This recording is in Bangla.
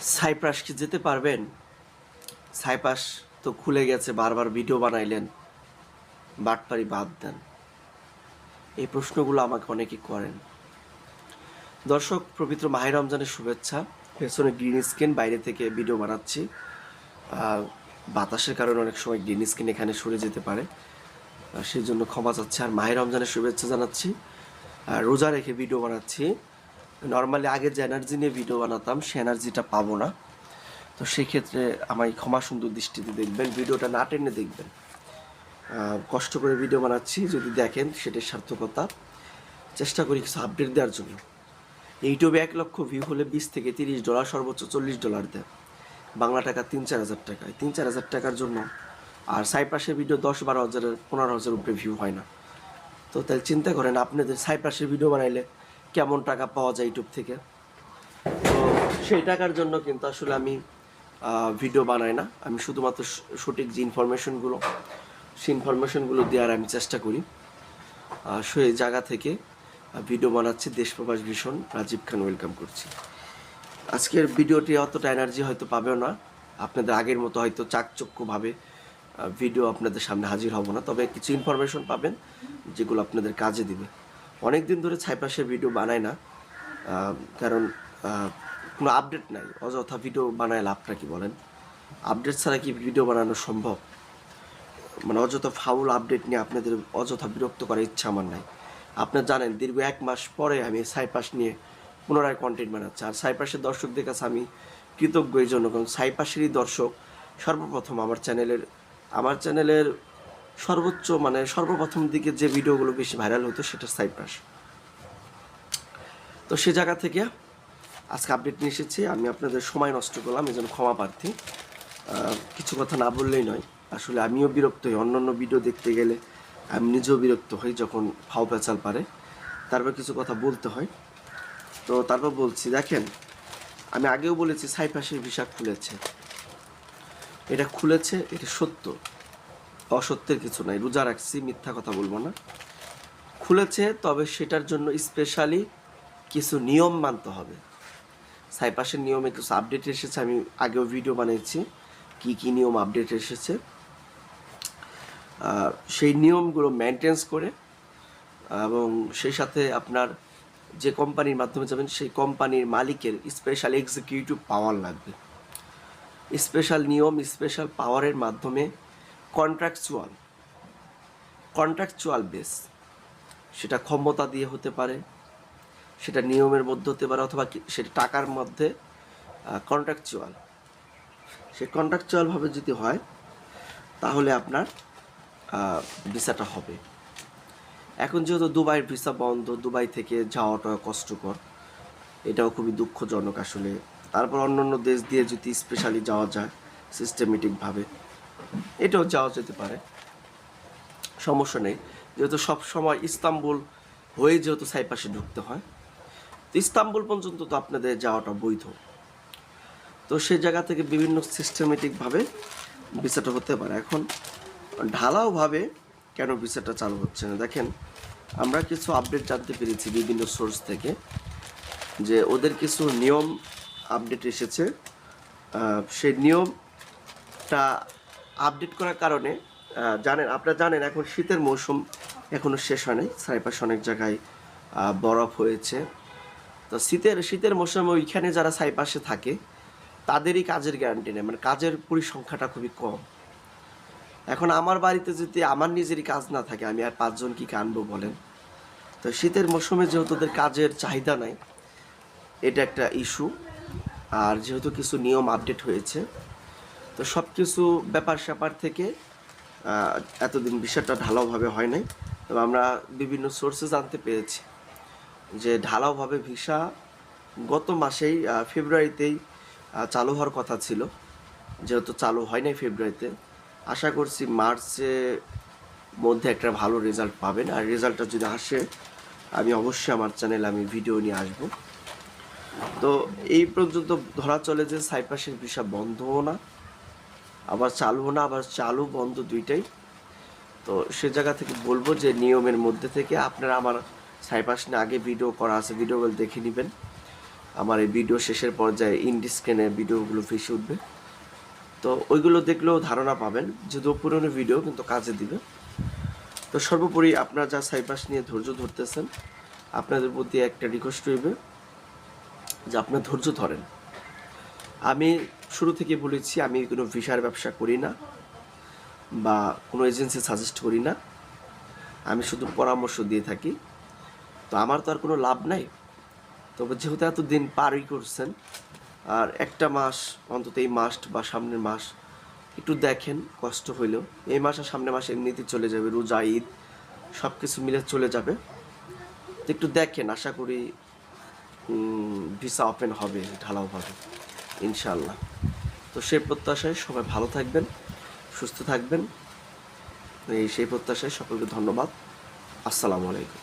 সাইপ্রাস কি যেতে পারবেন? সাইপ্রাস তো খুলে গেছে, বারবার ভিডিও বানাইলেন। বাটপারি বাদ দেন। এই প্রশ্নগুলো আমাকে অনেকে করেন। দর্শক, পবিত্র মাহির রমজানের শুভেচ্ছা। পেছনে গ্রিন স্ক্রিন বাইরে থেকে ভিডিও বানাচ্ছি। বাতাসের কারণে অনেক সময় গ্রিন স্ক্রিন এখানে সরে যেতে পারে। সেই জন্য ক্ষমা চাচ্ছি। আর মাহির রমজানের শুভেচ্ছা জানাচ্ছি। আর রোজা রেখে ভিডিও বানাচ্ছি। নর্মালি আগে যে এনার্জি নিয়ে ভিডিও বানাতাম, সে এনার্জিটা পাবো না। তো সেক্ষেত্রে আমায় ক্ষমা সুন্দর দৃষ্টিতে দেখবেন ভিডিওটা না টেনে দেখবেন। কষ্ট করে ভিডিও বানাচ্ছি, যদি দেখেন সেটার সার্থকতা। চেষ্টা করি কিছু আপডেট দেওয়ার জন্য। ইউটিউবে এক লক্ষ ভিউ হলে বিশ থেকে তিরিশ ডলার সর্বোচ্চ চল্লিশ ডলার দেয়। বাংলা টাকা তিন চার হাজার টাকায়। তিন চার হাজার টাকার জন্য আর সাইপ্রাসের ভিডিও দশ বারো হাজারের, পনেরো হাজার উপরে ভিউ হয় না। তো তাহলে চিন্তা করেন, আপনাদের সাইপ্রাসের ভিডিও বানাইলে কেমন টাকা পাওয়া যায় ইউটিউব থেকে? তো সেই টাকার জন্য কিন্তু আসলে আমি ভিডিও বানাই না। আমি শুধুমাত্র সঠিক যে ইনফরমেশনগুলো সেই ইনফরমেশনগুলো দেওয়ার আমি চেষ্টা করি। সেই জায়গা থেকে ভিডিও বানাচ্ছি। দেশপ্রবাস ভীষণ রাজীব খান ওয়েলকাম করছি। আজকের ভিডিওটি অতটা এনার্জি হয়তো পাবেও না। আপনাদের আগের মতো হয়তো চাকচক্যভাবে ভিডিও আপনাদের সামনে হাজির হব না। তবে কিছু ইনফরমেশন পাবেন, যেগুলো আপনাদের কাজে দিবে। অনেক দিন ধরে ছাইপাশের ভিডিও বানাই না কারণ কোনো আপডেট নাই। অযথা ভিডিও বানায় লাভটা কি বলেন? আপডেট ছাড়া কি ভিডিও বানানো সম্ভব? মানে অযথা ফাউল আপডেট নিয়ে আপনাদের অযথা বিরক্ত করার ইচ্ছা আমার নাই। আপনার জানেন, দীর্ঘ এক মাস পরে আমি সাইপাস নিয়ে পুনরায় কন্টেন্ট বানাচ্ছি। আর সাইপাসের দর্শকদের কাছে আমি কৃতজ্ঞ এই জন্য, কারণ সাইপাসেরই দর্শক সর্বপ্রথম আমার চ্যানেলের আমার চ্যানেলের সর্বোচ্চ মানে সর্বপ্রথম দিকে যে ভিডিওগুলো বেশি ভাইরাল হতো সেটা সাইপাস তো সে জায়গা থেকে আজকে আপডেট নিয়ে এসেছি। আমি আপনাদের সময় নষ্ট করলাম, এই জন্য ক্ষমা প্রার্থী। কিছু কথা না বললেই নয়। আসলে আমিও বিরক্ত হই। অন্য অন্য ভিডিও দেখতে গেলে আমি নিজেও বিরক্ত হই যখন ফাও পেঁচাল পারে। তারপর কিছু কথা বলতে হয়। তো তারপর বলছি, দেখেন, আমি আগেও বলেছি সাইপাসের ভিসা খুলেছে। এটা খুলেছে, এটা সত্য। অসত্যের কিছু নাই। রোজা রাখছি, মিথ্যা কথা বলব না। খুলেছে, তবে সেটার জন্য স্পেশালি কিছু নিয়ম মানতে হবে। সাইপাসের নিয়মে কিছু আপডেট এসেছে, আমি আগেও ভিডিও বানিয়েছি। কি কি নিয়ম আপডেট এসেছে? সেই নিয়মগুলো মেনটেন্স করে, এবং সেই সাথে আপনার যে কোম্পানির মাধ্যমে যাবেন, সেই কোম্পানির মালিকের স্পেশাল এক্সিকিউটিভ পাওয়ার লাগবে। স্পেশাল নিয়ম স্পেশাল পাওয়ারের মাধ্যমে কন্ট্রাকচুয়াল কন্ট্রাকচুয়াল বেস সেটা ক্ষমতা দিয়ে হতে পারে, সেটা নিয়মের মধ্যে হতে পারে, অথবা সেটা টাকার মধ্যে কন্ট্রাকচুয়াল সে কন্ট্রাকচুয়ালভাবে যদি হয়, তাহলে আপনার ভিসাটা হবে। এখন যেহেতু দুবাইয়ের ভিসা বন্ধ, দুবাই থেকে যাওয়াটা কষ্টকর। এটাও খুবই দুঃখজনক আসলে। তারপর অন্য অন্য দেশ দিয়ে যদি স্পেশালি যাওয়া যায় সিস্টেমেটিকভাবে এটাও যাওয়া যেতে পারে। সমস্যা নেই। যেহেতু সব সময় ইস্তাম্বুল হয়ে যেহেতু সাইপাসে ঢুকতে হয়, তো ইস্তাম্বুল পর্যন্ত তো আপনাদের যাওয়াটা বৈধ। তো সেই জায়গা থেকে বিভিন্ন সিস্টেমেটিকভাবে ভিসাটা হতে পারে। এখন ঢালাওভাবে কেন ভিসাটা চালু হচ্ছে না? দেখেন, আমরা কিছু আপডেট জানতে পেরেছি বিভিন্ন সোর্স থেকে যে ওদের কিছু নিয়ম আপডেট এসেছে। সেই নিয়মটা আপডেট করার কারণে জানেন, আপনারা জানেন এখন শীতের মৌসুম এখনও শেষ হয়নি চারিপাশে অনেক জায়গায় বরফ হয়েছে। তো শীতের শীতের মৌসুমে ওইখানে যারা সাইপাশে থাকে, তাদেরই কাজের গ্যারান্টি নেই। মানে কাজের পরিসংখ্যাটা খুবই কম। এখন আমার বাড়িতে যদি আমার নিজেরই কাজ না থাকে, আমি আর পাঁচজন কি আনব বলেন? তো শীতের মৌসুমে যেহেতু ওদের কাজের চাহিদা নাই, এটা একটা ইস্যু আর যেহেতু কিছু নিয়ম আপডেট হয়েছে তো সব কিছু ব্যাপার স্যাপার থেকে এতদিন বিষয়টা ঢালাওভাবে হয় নাই। তবে আমরা বিভিন্ন সোর্সে জানতে পেরেছি যে ঢালাওভাবে ভিসা গত মাসেই ফেব্রুয়ারিতেই চালু হওয়ার কথা ছিল। যেহেতু চালু হয় নাই ফেব্রুয়ারিতে। আশা করছি মার্চে মধ্যে একটা ভালো রেজাল্ট পাবেন। আর রেজাল্টটা যদি আসে, আমি অবশ্যই আমার চ্যানেলে আমি ভিডিও নিয়ে আসব। তো এই পর্যন্ত ধরা চলে যে সাইপাসের ভিসা বন্ধও না। আবার চালুও না আবার চালু বন্ধ দুইটাই। তো সে জায়গা থেকে বলব যে নিয়মের মধ্যে থেকে আপনারা আমার সাইপাস নিয়ে আগে ভিডিও করা আছে ভিডিওগুলো দেখে নেবেন। আমার এই ভিডিও শেষের পর্যায়ে ইন্ডিস্ক্রিনে ভিডিওগুলো ভেসে উঠবে। তো ওইগুলো দেখলেও ধারণা পাবেন, যদিও পুরনো ভিডিও কিন্তু কাজে দিবে। তো সর্বোপরি আপনারা যা সাইপাস নিয়ে ধৈর্য ধরতেছেন, আপনাদের প্রতি একটা রিকোয়েস্ট রইবে যে আপনার ধৈর্য ধরেন। আমি শুরু থেকে বলেছি, আমি কোনো ভিসার ব্যবসা করি না বা কোনো এজেন্সি সাজেস্ট করি না। আমি শুধু পরামর্শ দিয়ে থাকি। তো আমার তো আর কোনো লাভ নাই। তবে যেহেতু এত দিন পারই করছেন, আর একটা মাস, অন্তত এই মাস বা সামনের মাস একটু দেখেন, কষ্ট হইলেও। এই মাস আর সামনের মাস এমনিতেই চলে যাবে, রোজা, ঈদ সব কিছু মিলে চলে যাবে। তো একটু দেখেন, আশা করি ভিসা ওপেন হবে ঢালাওভাবে ইনশাল্লাহ তো সেই প্রত্যাশায় সবাই ভালো থাকবেন, সুস্থ থাকবেন। এই সেই প্রত্যাশায় সকলকে ধন্যবাদ। আসসালামু আলাইকুম।